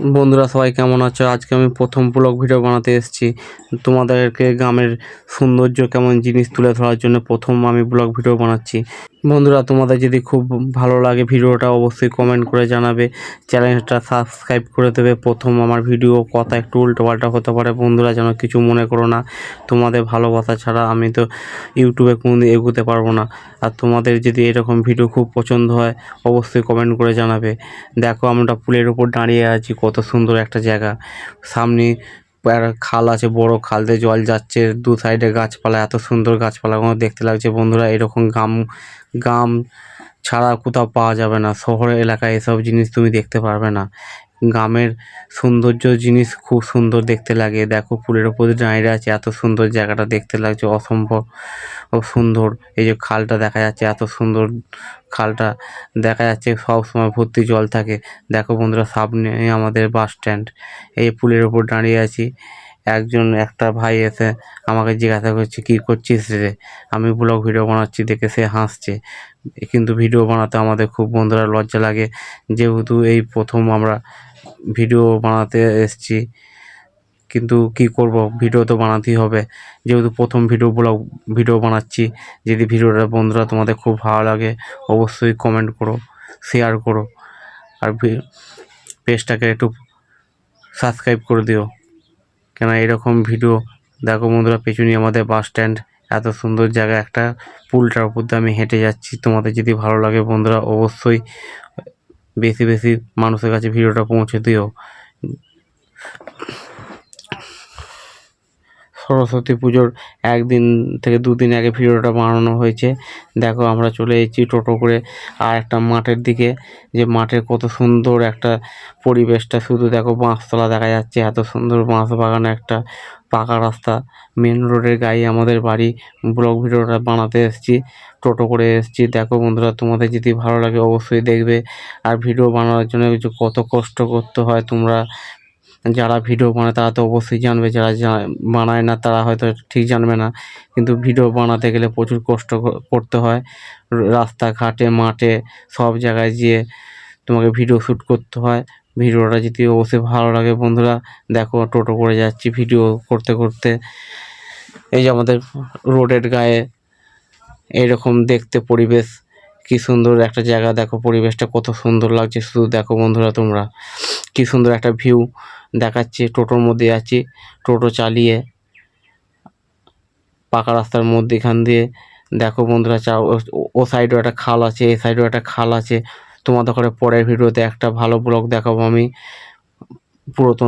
বন্ধুরা সবাই কেমন আছো? আজকে আমি প্রথম ব্লগ ভিডিও বানাতে এসেছি। তোমাদেরকে গ্রামের সৌন্দর্য কেমন জিনিস তুলে ধরার জন্য প্রথম আমি ব্লগ ভিডিও বানাচ্ছি। বন্ধুরা, তোমাদের যদি খুব ভালো লাগে ভিডিওটা, অবশ্যই কমেন্ট করে জানাবে। চ্যানেলটা সাবস্ক্রাইব করে দেবে। প্রথম আমার ভিডিও কথা একটু উল্টোপাল্টা হতে পারে। বন্ধুরা, যেন কিছু মনে করো না। তোমাদের ভালোবাসা ছাড়া আমি তো ইউটিউবে কোনোদিন এগোতে পারব না। আর তোমাদের যদি এরকম ভিডিও খুব পছন্দ হয়, অবশ্যই কমেন্ট করে জানাবে। দেখো, আমরা পুলের উপর দাঁড়িয়ে আছি। কত সুন্দর একটা জায়গা। সামনে খাল আছে, বড় খাল দিয়ে জল যাচ্ছে। দু সাইডে গাছপালা, এত সুন্দর গাছপালাগুলো দেখতে লাগছে। বন্ধুরা, এরকম গাম গাম ছাড়া কোথাও পাওয়া যাবে না। শহরের এলাকায় এসব জিনিস তুমি দেখতে পারবে না। গ্রামের সৌন্দর্য জিনিস খুব সুন্দর দেখতে লাগে। দেখো পুলের ওপর দাঁড়িয়ে আছে, এত সুন্দর জায়গাটা দেখতে লাগছে, অসম্ভব ও সুন্দর। এই যে খালটা দেখা যাচ্ছে, এত সুন্দর খালটা দেখা যাচ্ছে, সব সময় ভর্তি জল থাকে। দেখো বন্ধুরা, সামনে আমাদের বাস স্ট্যান্ড। এই পুলের ওপর দাঁড়িয়ে আছি। একজন, একটা ভাই এসে আমাকে জিজ্ঞাসা করছে, কী করছিস রে? আমি ব্লগ ভিডিও বানাচ্ছি দেখে সে হাসছে। কিন্তু ভিডিও বানাতে আমাদের খুব বন্ধুরা লজ্জা লাগে। যেহেতু এই প্রথম আমরা ভিডিও বানাতে এসেছি, কিন্তু কি করব? ভিডিও তো বানাতেই হবে। যেহেতু প্রথম ভিডিও ব্লগ ভিডিও বানাচ্ছি, যদি ভিডিওটা বন্ধুরা তোমাদের খুব ভালো লাগে, অবশ্যই কমেন্ট করো শেয়ার করো। আর পেজটাকে একটু সাবস্ক্রাইব করে দিও। কেন এরকম ভিডিও, দেখো বন্ধুরা, পেছনে আমাদের বাস স্ট্যান্ড এত সুন্দর জায়গা, একটা পুলটার উপর দিয়ে আমি হেঁটে যাচ্ছি। তোমাদের যদি ভালো লাগে বন্ধুরা, অবশ্যই বেশি বেশি মানুষের কাছে ভিডিওটা পৌঁছে দিও। সরস্বতী পুজোর একদিন থেকে দুদিন আগে ভিডিওটা বানানো হয়েছে। দেখো, আমরা চলে এসেছি টোটো করে আর একটা মাঠের দিকে। যে মাঠের কত সুন্দর একটা পরিবেশটা, শুধু দেখো বাঁশতলা দেখা যাচ্ছে, এত সুন্দর বাঁশ বাগানে, একটা পাকা রাস্তা। মেন রোডের গায়ে আমাদের বাড়ি। ব্লগ ভিডিওটা বানাতে এসেছি, টোটো করে এসেছি। দেখো বন্ধুরা, তোমাদের যদি ভালো লাগে অবশ্যই দেখবে। আর ভিডিও বানানোর জন্য কিছু কত কষ্ট করতে হয় তোমরা যারা ভিডিও বানায় তারা তো অবশ্যই জানবে, যারা বানায় না তারা হয়তো ঠিক জানবে না। কিন্তু ভিডিও বানাতে গেলে প্রচুর কষ্ট করতে হয়। রাস্তাঘাটে, মাঠে, সব জায়গায় যেয়ে তোমাকে ভিডিও শ্যুট করতে হয়। ভিডিওটা যদি অবশ্যই ভালো লাগে বন্ধুরা, দেখো টোটো করে যাচ্ছি ভিডিও করতে করতে। এই যে আমাদের রোডের গায়ে এইরকম দেখতে পরিবেশ, কি সুন্দর একটা জায়গা। দেখো পরিবেশটা কত সুন্দর লাগছে। শুধু দেখো বন্ধুরা তোমরা। কি সুন্দর একটা ভিউ দেখাচ্ছে, টোটোর মধ্যে যাচ্ছে, টোটো চালিয়ে পাকা রাস্তার মধ্যে এখান দিয়ে। দেখো বন্ধুরা চাও ও সাইডেও একটা খাল আছে এ সাইডেও একটা খাল আছে। তোমাদের করে পরের ভিডিওতে একটা ভালো ব্লগ দেখাবো আমি। পুরাতন